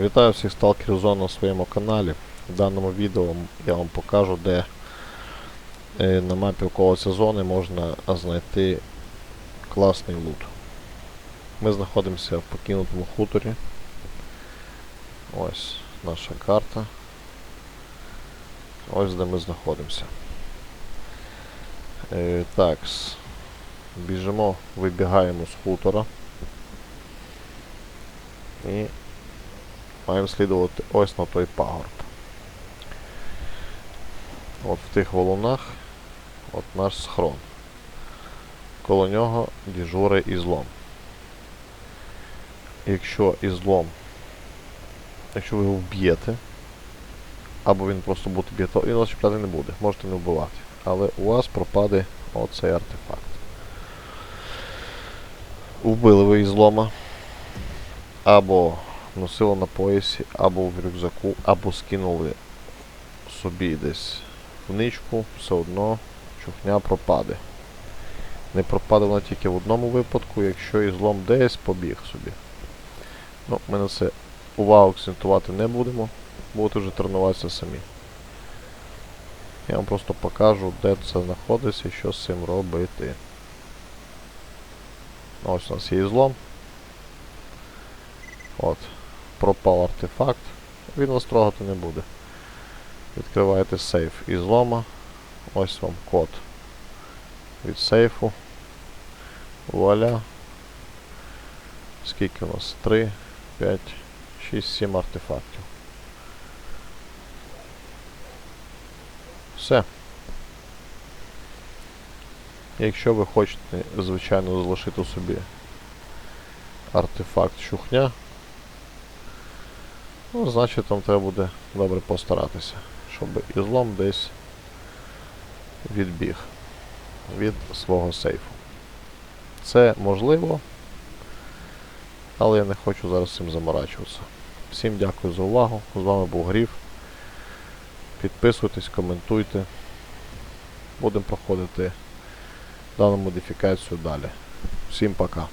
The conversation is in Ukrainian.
Вітаю всіх сталкерів зону на своєму каналі. В даному відео я вам покажу, де е, на мапі околиці зони можна знайти класний лут. Ми знаходимося в покинутому хуторі. Ось наша карта. Ось де ми знаходимося. Е, так, біжимо, вибігаємо з хутора. І маємо слідувати ось на той пагорб. От в тих валунах от наш схрон. Коло нього діжури ізлом. Якщо ізлом, якщо ви його вб'єте, або він просто буде б'є, то він вас чіпляти не буде, можете не вбивати. Але у вас пропаде оцей артефакт. Вбили ви ізлома, або носили на поясі, або в рюкзаку, або скинули собі десь в ничку, все одно чухня пропаде. Не пропаде вона тільки в одному випадку, якщо ізлом десь побіг собі. Ну, ми на це увагу акцентувати не будемо, будете вже тренуватися самі. Я вам просто покажу, де це знаходиться і що з цим робити. Ось у нас є ізлом. От. Пропав артефакт. Він вас трогати не буде. Відкриваєте сейф із лома. Ось вам код від сейфу. Вуаля. Скільки у нас? 3, 5, 6, 7 артефактів. Все. Якщо ви хочете, звичайно, залишити собі артефакт щухня, ну, значить вам треба буде добре постаратися, щоб ізлом десь відбіг від свого сейфу. Це можливо, але я не хочу зараз цим заморачуватися. Всім дякую за увагу. З вами був Гріф. Підписуйтесь, коментуйте. Будемо проходити дану модифікацію далі. Всім пока.